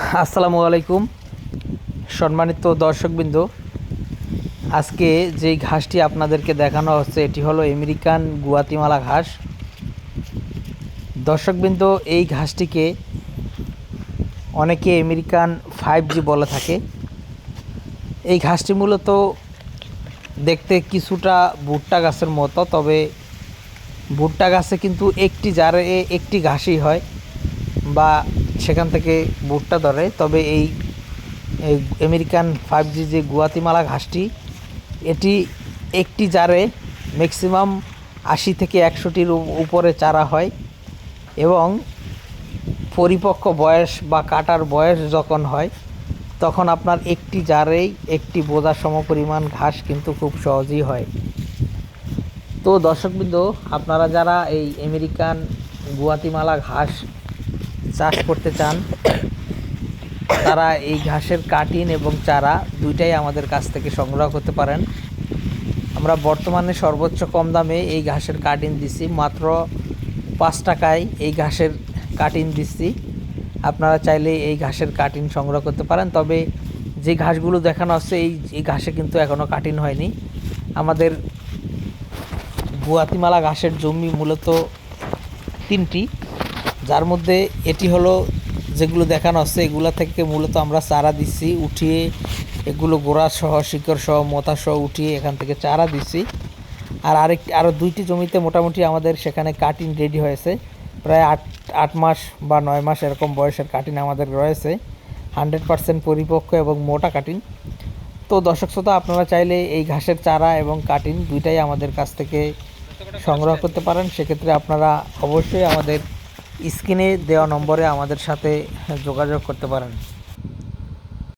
আসসালামু আলাইকুম। সম্মানিত দর্শকবৃন্দ, আজকে যেই ঘাসটি আপনাদেরকে দেখানো হচ্ছে, এটি হলো আমেরিকান গুয়াতিমালা ঘাস। দর্শকবৃন্দ, এই ঘাসটিকে অনেকে আমেরিকান ফাইভ জি বলে থাকে। এই ঘাসটি মূলত দেখতে কিছুটা ভুট্টা গাছের মতো, তবে ভুট্টা গাছে কিন্তু একটি জারে, একটি ঘাসই হয় বা সেখান থেকে বুটটা ধরে। তবে এই আমেরিকান ফাইভ জি যে গুয়াতিমালা ঘাসটি, এটি একটি জারে ম্যাক্সিমাম আশি থেকে একশোটির উপরে চারা হয় এবং পরিপক্ক বয়স বা কাটার বয়স যখন হয়, তখন আপনার একটি জারেই একটি বোঝা সম পরিমাণ ঘাস কিন্তু খুব সহজেই হয়। তো দর্শকবৃন্দ, আপনারা যারা এই আমেরিকান গুয়াতিমালা ঘাস চাষ করতে চান, তারা এই ঘাসের কাটিন এবং চারা দুইটাই আমাদের কাছ থেকে সংগ্রহ করতে পারেন। আমরা বর্তমানে সর্বোচ্চ কম দামে এই ঘাসের কাটিন দিচ্ছি মাত্র পাঁচ টাকায় এই ঘাসের কাটিন দিচ্ছি আপনারা চাইলে এই ঘাসের কাটিন সংগ্রহ করতে পারেন, তবে যে ঘাসগুলো দেখানো হচ্ছে এই এই ঘাসে কিন্তু এখনও কাটিন হয়নি। আমাদের গুয়াতিমালা ঘাসের জমি মূলত তিনটি। যার মধ্যে এটি হলো যেগুলো দেখানো হচ্ছে এগুলো থেকে মূলত আমরা চারা দিচ্ছি উঠিয়ে এগুলো গোড়া সহ, শিকড় সহ, মোতা সহ উঠিয়ে এখান থেকে চারা দিচ্ছি আর আরেকটি আরও দুইটি জমিতে মোটামুটি আমাদের সেখানে কাটিং রেডি হয়েছে। প্রায় আট আট মাস বা নয় মাস এরকম বয়সের কাটিং আমাদের রয়েছে। হান্ড্রেড পার্সেন্ট পরিপক্ক এবং মোটা কাটিং তো দর্শক শ্রোতা, আপনারা চাইলে এই ঘাসের চারা এবং কাটিং দুইটাই আমাদের কাছ থেকে সংগ্রহ করতে পারেন। সেক্ষেত্রে আপনারা অবশ্যই আমাদের স্ক্রিনে দেওয়া নম্বরে আমাদের সাথে যোগাযোগ করতে পারেন।